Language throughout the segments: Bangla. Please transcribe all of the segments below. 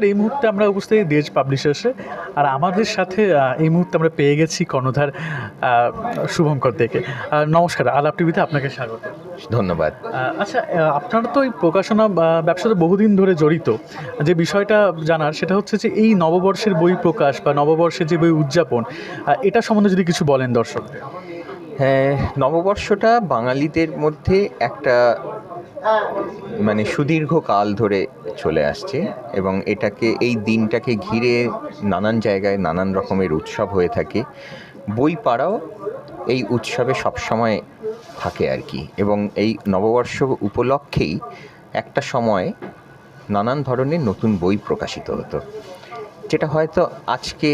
নমস্কার এই মুহূর্তে আমরা উপস্থিত দেশ পাবলিশার্সে আর আমাদের সাথে এই মুহূর্তে আমরা পেয়ে গেছি কর্ণধার শুভঙ্কর থেকে নমস্কার আলাপ টিভিতে আপনাকে স্বাগত। ধন্যবাদ। আচ্ছা আপনারা তো এই প্রকাশনা ব্যবসাতে বহুদিন ধরে জড়িত। যে বিষয়টা জানার সেটা হচ্ছে যে এই নববর্ষের বই প্রকাশ বা নববর্ষের যে বই উদযাপন এটা সম্বন্ধে যদি কিছু বলেন দর্শকদের। নববর্ষটা বাঙালিদের মধ্যে একটা মানে সুদীর্ঘ কাল ধরে চলে আসছে এবং এটাকে, এই দিনটাকে ঘিরে নানান জায়গায় নানান রকমের উৎসব হয়ে থাকে। বই পাড়াও এই উৎসবে সবসময় থাকে আর কি এবং এই নববর্ষ উপলক্ষেই একটা সময় নানান ধরনের নতুন বই প্রকাশিত হতো। যেটা হয়তো আজকে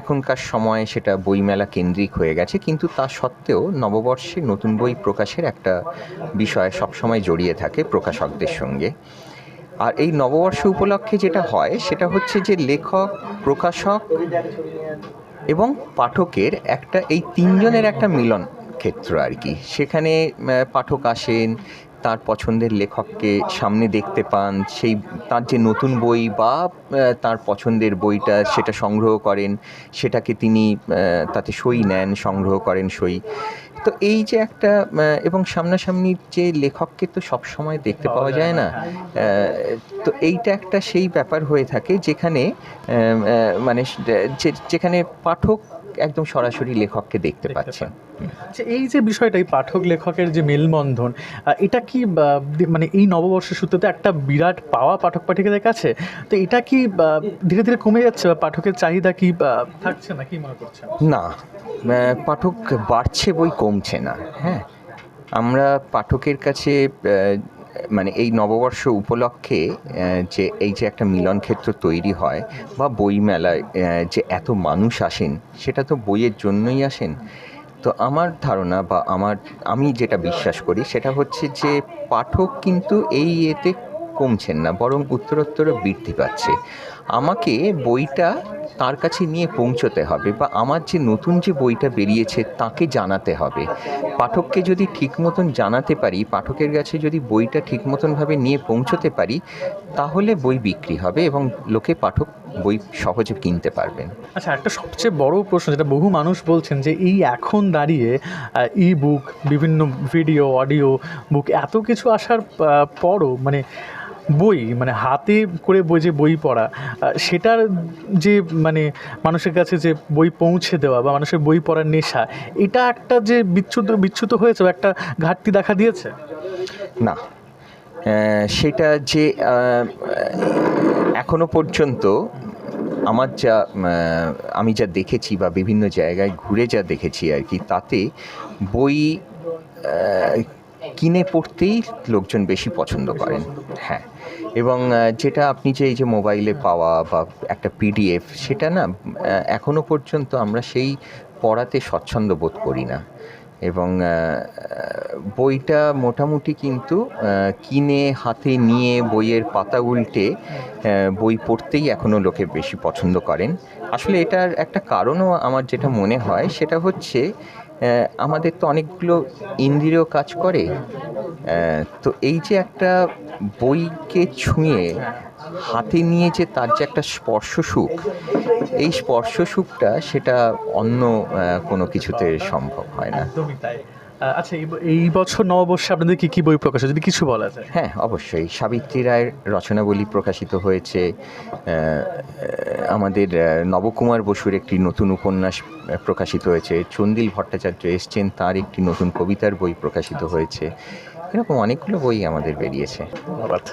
এখনকার সময়ে সেটা বইমেলা কেন্দ্রিক হয়ে গেছে, কিন্তু তা সত্ত্বেও নববর্ষে নতুন বই প্রকাশের একটা বিষয় সবসময় জড়িয়ে থাকে প্রকাশকদের সঙ্গে। আর এই নববর্ষ উপলক্ষে যেটা হয়, সেটা হচ্ছে যে লেখক, প্রকাশক এবং পাঠকের একটা, এই তিনজনের একটা মিলন ক্ষেত্র আর কি। সেখানে পাঠক আসেন তার পছন্দের লেখককে সামনে দেখতে পান সেই তার যে নতুন বই বা তার পছন্দের বইটা সেটা সংগ্রহ করেন সেটাকে তিনি তাতে সই নেন সংগ্রহ করেন সই। তো এই যে একটা এবং সামনাসামনি যে লেখককে তো সব সময় দেখতে পাওয়া যায় না তো এইটা একটা সেই ব্যাপার হয়ে থাকে যেখানে মানে যেখানে পাঠক একদম সরাসরি লেখককে দেখতে পাচ্ছেন। আচ্ছা এই যে বিষয়টা এই পাঠক লেখকের যে মেলবন্ধন এটা কি মানে এই নববর্ষের সূত্রতে একটা বিরাট পাওয়া পাঠক পাঠিকাদের কাছে? তো এটা কি ধীরে ধীরে কমে যাচ্ছে বা পাঠকের চাহিদা কি থাকছে না কি মনে করছেন? না পাঠক বাড়ছে বই কমছে না হ্যাঁ। আমরা পাঠকের কাছে মানে এই নববর্ষ উপলক্ষে যে এই যে একটা মিলন ক্ষেত্র তৈরি হয় বা বইমেলায় যে এত মানুষ আসেন, সেটা তো বইয়ের জন্যই আসেন। তো আমার ধারণা বা আমার, আমি যেটা বিশ্বাস করি সেটা হচ্ছে যে পাঠক কিন্তু এই এতে কমছেন না, বরং উত্তরোত্তর বৃদ্ধি পাচ্ছে। আমাকে বইটা তার কাছে নিয়ে পৌঁছতে হবে বা আমার যে নতুন যে বইটা বেরিয়েছে তাকে জানাতে হবে। পাঠককে যদি ঠিক মতন জানাতে পারি, পাঠকের কাছে যদি বইটা ঠিক মতনভাবে নিয়ে পৌঁছতে পারি, তাহলে বই বিক্রি হবে এবং লোকে পাঠক বই সহজে কিনতে পারবেন। আচ্ছা একটা সবচেয়ে বড় প্রশ্ন যেটা বহু মানুষ বলছেন যে এই এখন দাঁড়িয়ে ই বুক বিভিন্ন ভিডিও অডিও বুক এত কিছু আসার পরও মানে বই মানে হাতে করে বই যে বই পড়া সেটার যে মানে মানুষের কাছে যে বই পৌঁছে দেওয়া বা মানুষের বই পড়ার নেশা, এটা একটা যে বিচ্যুত বিচ্যুত হয়েছে একটা ঘাটতি দেখা দিয়েছে? না। সেটা যে এখনও পর্যন্ত আমার যা আমি যা দেখেছি বা বিভিন্ন জায়গায় ঘুরে যা দেখেছি আর কি, তাতে বই কিনে পড়তেই লোকজন বেশি পছন্দ করেন হ্যাঁ। এবং যেটা আপনি যে এই যে মোবাইলে পাওয়া বা একটা পিডিএফ সেটা না আহ, এখনও পর্যন্ত আমরা সেই পড়াতে স্বচ্ছন্দ বোধ করি না। এবং বইটা মোটামুটি কিন্তু কিনে হাতে নিয়ে বইয়ের পাতা উল্টে বই পড়তেই এখনও লোকে বেশি পছন্দ করেন। আসলে এটার একটা কারণও আমার যেটা মনে হয় সেটা হচ্ছে আমাদের তো অনেকগুলো ইন্দ্রিয় কাজ করে। তো এই যে একটা বইকে ছুঁয়ে হাতে নিয়ে যে তার যে একটা স্পর্শ সুখ, এই স্পর্শ সুখটা সেটা অন্য কোনো কিছুতে সম্ভব হয় না। আচ্ছা এই এই বছর নববর্ষে আপনাদের কি কি বই প্রকাশ যদি কিছু বলা যায়। হ্যাঁ অবশ্যই। সাবিত্রী রায়ের রচনাবলী প্রকাশিত হয়েছে। আমাদের নবকুমার বসুর একটি নতুন উপন্যাস প্রকাশিত হয়েছে। চন্দিল ভট্টাচার্য এসছেন তার একটি নতুন কবিতার বই প্রকাশিত হয়েছে। এরকম অনেকগুলো বই আমাদের বেরিয়েছে। ধন্যবাদ।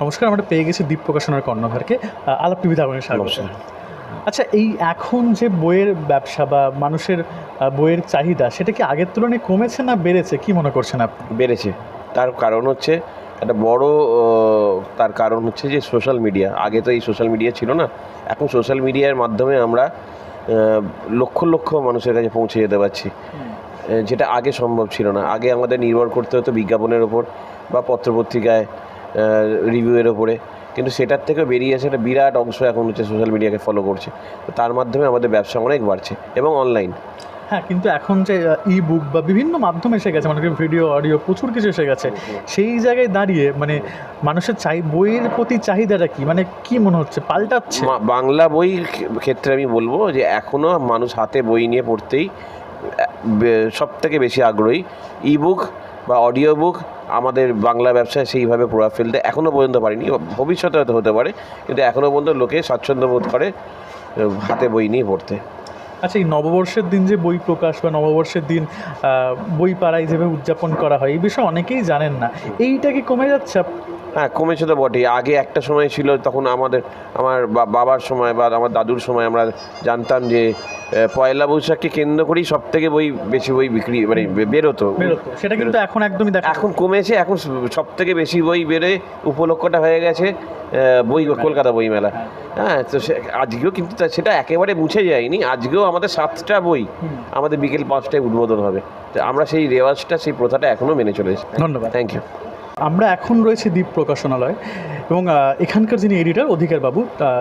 নমস্কার আমরা পেয়ে গেছি দীপ প্রকাশনার কর্ণধারকে। আলাপ টিভিতে আপনাকে স্বাগত। আচ্ছা এই এখন যে বইয়ের ব্যবসা বা মানুষের বইয়ের চাহিদা সেটা কি আগের তুলনায় কমেছে না বেড়েছে? কি মনে করছেন আপনি? বেড়েছে। তার কারণ হচ্ছে একটা বড় তার কারণ হচ্ছে যে সোশ্যাল মিডিয়া। আগে তো এই সোশ্যাল মিডিয়া ছিল না। এখন সোশ্যাল মিডিয়ার মাধ্যমে আমরা লক্ষ লক্ষ মানুষের কাছে পৌঁছে যেতে পারছি। যেটা আগে সম্ভব ছিল না। আগে আমাদের নির্ভর করতে হতো বিজ্ঞাপনের ওপর বা পত্রপত্রিকায় রিভিউয়ের ওপরে। কিন্তু সেটার থেকে বেরিয়ে এসে একটা বিরাট অংশ এখন হচ্ছে সোশ্যাল মিডিয়াকে ফলো করছে। তো তার মাধ্যমে আমাদের ব্যবসা অনেক বাড়ছে এবং অনলাইন হ্যাঁ কিন্তু এখন যে ই বুক বা বিভিন্ন মাধ্যম এসে গেছে মানে ভিডিও অডিও প্রচুর কিছু এসে গেছে সেই জায়গায় দাঁড়িয়ে মানে মানুষের চাই বইয়ের প্রতি চাহিদাটা কি? মানে কি মনে হচ্ছে? পাল্টাচ্ছে? বাংলা বই ক্ষেত্রে আমি বলব যে এখনও মানুষ হাতে বই নিয়ে পড়তেই সব থেকে বেশি আগ্রহী। ইবুক বা অডিও বুক আমাদের বাংলা ব্যবসায় সেইভাবে প্রভাব ফেলতে এখনও পর্যন্ত পারিনি, ভবিষ্যতে হয়তো হতে পারে, কিন্তু এখনও পর্যন্ত লোকে স্বাচ্ছন্দ্য বোধ করে হাতে বই নিয়ে পড়তে। আচ্ছা এই নববর্ষের দিন যে বই প্রকাশ বা নববর্ষের দিন বই পাড়ায় যেভাবে উদযাপন করা হয়, এই বিষয়ে অনেকেই জানেন না। এইটা কি কমে যাচ্ছে? হ্যাঁ কমেছে তো বটেই। আগে একটা সময় ছিল তখন আমাদের আমার বা- বাবার সময় বা আমার দাদুর সময় আমরা জানতাম যে পয়লা বৈশাখকে কেন্দ্র করেই সব থেকে বই বেশি বই বিক্রি মানে বেরোতো। সেটা কিন্তু এখন একদমই দেখা এখন কমেছে এখন সব থেকে বেশি বই বেরোয় উপলক্ষটা হয়ে গেছে বই কলকাতা বই মেলা হ্যাঁ তো সে আজকেও কিন্তু তা- সেটা একেবারে মুছে যায়নি। আজকেও আমাদের সাতটা বই আমাদের বিকেল পাঁচটায় উদ্বোধন হবে। তো আমরা সেই রেওয়াজটা সেই প্রথাটা এখনও মেনে চলেছি। ধন্যবাদ। থ্যাংক ইউ আমরা এখন রয়েছে দ্বীপ প্রকাশনালয় এবং এখানকার যিনি এডিটর অধিকার বাবু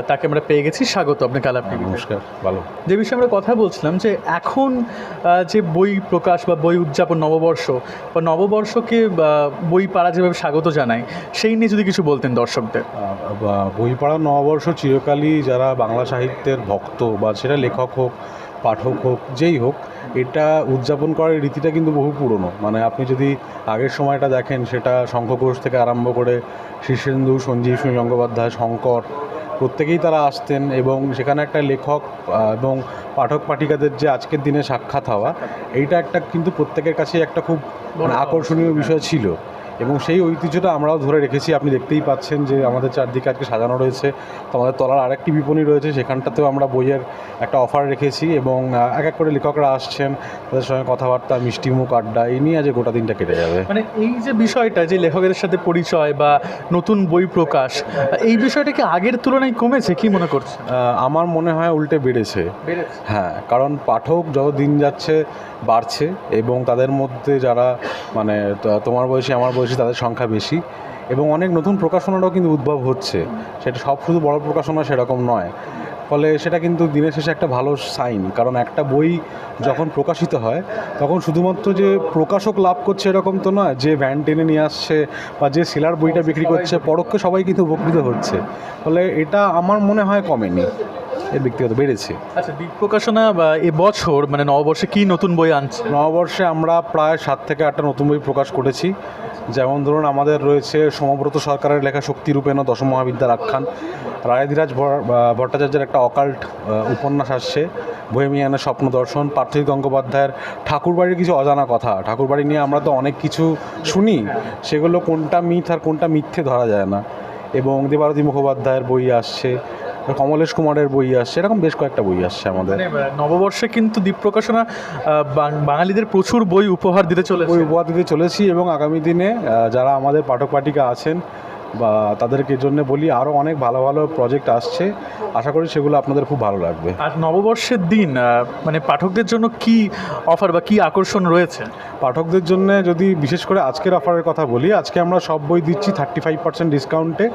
তাকে আমরা পেয়ে গেছি। স্বাগত আপনাকে আলাপ নমস্কার ভালো। যে বিষয়ে আমরা কথা বলছিলাম যে এখন যে বই প্রকাশ বা বই উদযাপন নববর্ষ বা নববর্ষকে বই পাড়া যেভাবে স্বাগত জানায় সেই নিয়ে যদি কিছু বলতেন দর্শকদের। বই পাড়া নববর্ষ চিরকালই যারা বাংলা সাহিত্যের ভক্ত বা সেটা লেখক হোক পাঠক হোক যেই হোক এটা উদযাপন করার রীতিটা কিন্তু বহু পুরনো। মানে আপনি যদি আগের সময়টা দেখেন সেটা শঙ্খঘোষ থেকে আরম্ভ করে শীর্ষেন্দু সঞ্জীব সিং গঙ্গোপাধ্যায় শঙ্কর প্রত্যেকেই তারা আসতেন এবং সেখানে একটা লেখক এবং পাঠক পাঠিকাদের যে আজকের দিনে সাক্ষাৎ হওয়া এইটা একটা কিন্তু প্রত্যেকের কাছেই একটা খুব মানে আকর্ষণীয় বিষয় ছিল। এবং সেই ঐতিহ্যটা আমরাও ধরে রেখেছি। আপনি দেখতেই পাচ্ছেন যে আমাদের চারদিকে আজকে সাজানো রয়েছে। তো আমাদের তলার আরেকটি বিপণী রয়েছে সেখানটাতেও আমরা বইয়ের একটা অফার রেখেছি এবং এক এক করে লেখকরা আসছেন। তাদের সঙ্গে কথাবার্তা মিষ্টিমুখ আড্ডা এই নিয়ে আজ গোটা দিনটা কেটে যাবে। মানে এই যে বিষয়টা যে লেখকের সাথে পরিচয় বা নতুন বই প্রকাশ এই বিষয়টা কি আগের তুলনায় কমেছে? কি মনে করছে আমার মনে হয় উল্টে বেড়েছে। হ্যাঁ কারণ পাঠক যত দিন যাচ্ছে বাড়ছে এবং তাদের মধ্যে যারা মানে তোমার বয়সী আমার বয়সী তাদের সংখ্যা বেশি এবং অনেক নতুন প্রকাশনাটাও কিন্তু উদ্ভব হচ্ছে। সেটা সব শুধু বড় প্রকাশনা সেরকম নয়। ফলে সেটা কিন্তু দিনের শেষে একটা ভালো সাইন কারণ একটা বই যখন প্রকাশিত হয় তখন শুধুমাত্র যে প্রকাশক লাভ করছে এরকম তো নয় যে ভ্যান টেনে নিয়ে আসছে বা যে সেলার বইটা বিক্রি করছে পরোক্ষে সবাই কিন্তু উপকৃত হচ্ছে। ফলে এটা আমার মনে হয় কমেনি। এর ব্যক্তিগত বেড়েছে। আচ্ছা দ্বীপ প্রকাশনা বা এবছর মানে নববর্ষে কি নতুন বই আনছে? নববর্ষে আমরা প্রায় সাত থেকে আটটা নতুন বই প্রকাশ করেছি। যেমন ধরুন আমাদের রয়েছে সমব্রত সরকারের লেখা শক্তিরূপেণ দশম মহাবিদ্যার আখ্যান। রায়ধিরাজ ভট্টাচার্যের একটা অকাল্ট উপন্যাস আসছে, বহেমিয়ানের স্বপ্ন দর্শন, পার্থিব গঙ্গোপাধ্যায়ের ঠাকুরবাড়ির কিছু অজানা কথা। ঠাকুরবাড়ি নিয়ে আমরা তো অনেক কিছু শুনি, সেগুলো কোনটা মিথ আর কোনটা মিথ্যে ধরা যায় না। এবং দেবারতী মুখোপাধ্যায়ের বই আসছে কমলেশ কুমারের বই আসছে এরকম বেশ কয়েকটা বই আসছে আমাদের। মানে নববর্ষে কিন্তু দ্বীপ প্রকাশনা বাঙালিদের প্রচুর বই উপহার দিতে চলে বই উপহার দিতে চলেছি এবং আগামী দিনে যারা আমাদের পাঠক পাঠিকা আছেন বা তাদেরকে জন্য বলি আরও অনেক ভালো ভালো প্রজেক্ট আসছে। আশা করি সেগুলো আপনাদের খুব ভালো লাগবে। আর নববর্ষের দিন মানে পাঠকদের জন্য কি অফার বা কি আকর্ষণ রয়েছে? পাঠকদের জন্য যদি বিশেষ করে আজকের অফারের কথা বলি আজকে আমরা সব বই দিচ্ছি থার্টি ফাইভ পার্সেন্ট ডিসকাউন্টে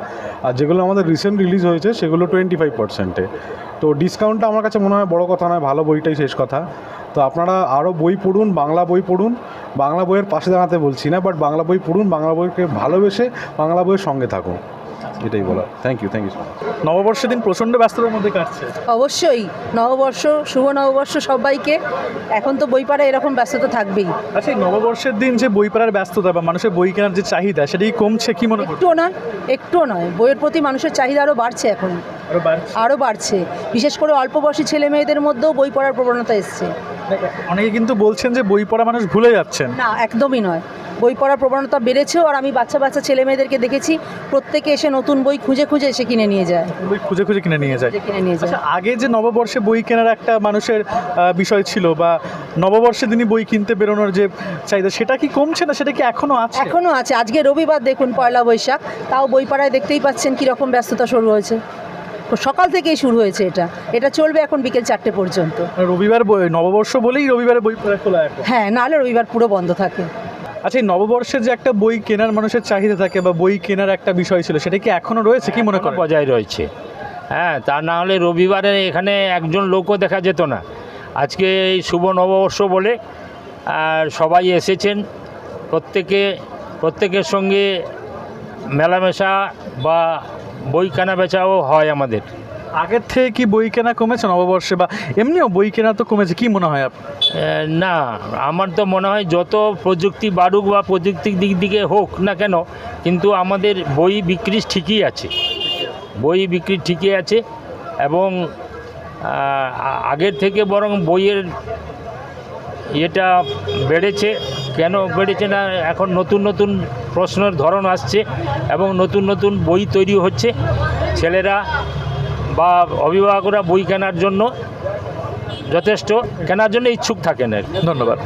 আর যেগুলো আমাদের রিসেন্ট রিলিজ হয়েছে সেগুলো টোয়েন্টি ফাইভ পার্সেন্টে তো ডিসকাউন্টটা আমার কাছে মনে হয় বড় কথা নয়, ভালো বইটাই শেষ কথা। তো আপনারা আরও বই পড়ুন, বাংলা বই পড়ুন। বাংলা বইয়ের পাশে দাঁড়াতে বলছি না বাট বাংলা বই পড়ুন, বাংলা বইকে ভালোবেসে বাংলা বইয়ের সঙ্গে থাকুন। এটাই বলা। Thank you thank you so much নববর্ষের দিন প্রচণ্ড ব্যস্ততার মধ্যে কাটছে। অবশ্যই নববর্ষ শুভ নববর্ষ সবাইকে। এখন তো বই পাড়া এরকম ব্যস্ততা থাকবেই। আচ্ছা এই নববর্ষের দিন যে বই পড়ার ব্যস্ততা বা মানুষের বই কেনার যে চাহিদা সেটা কি কমছে কি মনে করছে একটুও নয় একটুও নয়। বইয়ের প্রতি মানুষের চাহিদা আরও বাড়ছে এখন। আরও বাড়ছে। আরও বাড়ছে। বিশেষ করে অল্প বয়সী ছেলে মেয়েদের মধ্যেও বই পড়ার প্রবণতা এসছে। অনেকে কিন্তু বলছেন যে বই পড়া মানুষ ভুলে যাচ্ছেন। না একদমই নয়। বই পড়ার প্রবণতা বেড়েছেও আর আমি বাচ্চা বাচ্চা ছেলে মেয়েদেরকে দেখেছি প্রত্যেকে এসে নতুন বই খুঁজে খুঁজে এসে কিনে নিয়ে যায়। বই খুঁজে খুঁজে কিনে নিয়ে যায়। কিনে নিয়ে যায়। আচ্ছা আগে যে নববর্ষে বই কেনার একটা মানুষের বিষয় ছিল বা নববর্ষে দিনই বই কিনতে বেরোনোর যে চাহিদা সেটা কি কমছে না সেটা কি এখনও আছে? এখনও আছে। আজকে রবিবার দেখুন পয়লা বৈশাখ। তাও বই পাড়ায় দেখতেই পাচ্ছেন কীরকম ব্যস্ততা শুরু হয়েছে। সকাল থেকেই শুরু হয়েছে এটা। এটা চলবে এখন বিকেল চারটে পর্যন্ত। রবিবার বই- নববর্ষ বলেই রবিবারে বই পড়া খোলা হ্যাঁ নাহলে রবিবার পুরো বন্ধ থাকে। আচ্ছা এই নববর্ষের যে একটা বই কেনার মানুষের চাহিদা থাকে বা বই কেনার একটা বিষয় ছিল সেটা কি এখনও রয়েছে? কি মনে করেন? বজায় রয়েছে। হ্যাঁ তা না হলে রবিবারে এখানে একজন লোকও দেখা যেত না। আজকে এই শুভ নববর্ষ বলে আর সবাই এসেছেন। প্রত্যেকে প্রত্যেকের সঙ্গে মেলামেশা বা বই কেনা বেচাও হয় আমাদের। আগের থেকে কি বই কেনা কমেছে নববর্ষে? বা এমনিও বই কেনা তো কমেছে, কি মনে হয় আপনার? না, আমার তো মনে হয় যত প্রযুক্তি বাড়ুক বা প্রযুক্তির দিক দিকে হোক না কেন, কিন্তু আমাদের বই বিক্রি ঠিকই আছে। বই বিক্রি ঠিকই আছে এবং আগের থেকে বরং বইয়ের এটা বেড়েছে। কেন বেড়েছে না, এখন নতুন নতুন প্রশ্নের ধরন আসছে এবং নতুন নতুন বই তৈরি হচ্ছে। ছেলেরা বা অভিভাবকরা বই কেনার জন্য যথেষ্ট কেনার জন্য ইচ্ছুক থাকেন আর ধন্যবাদ।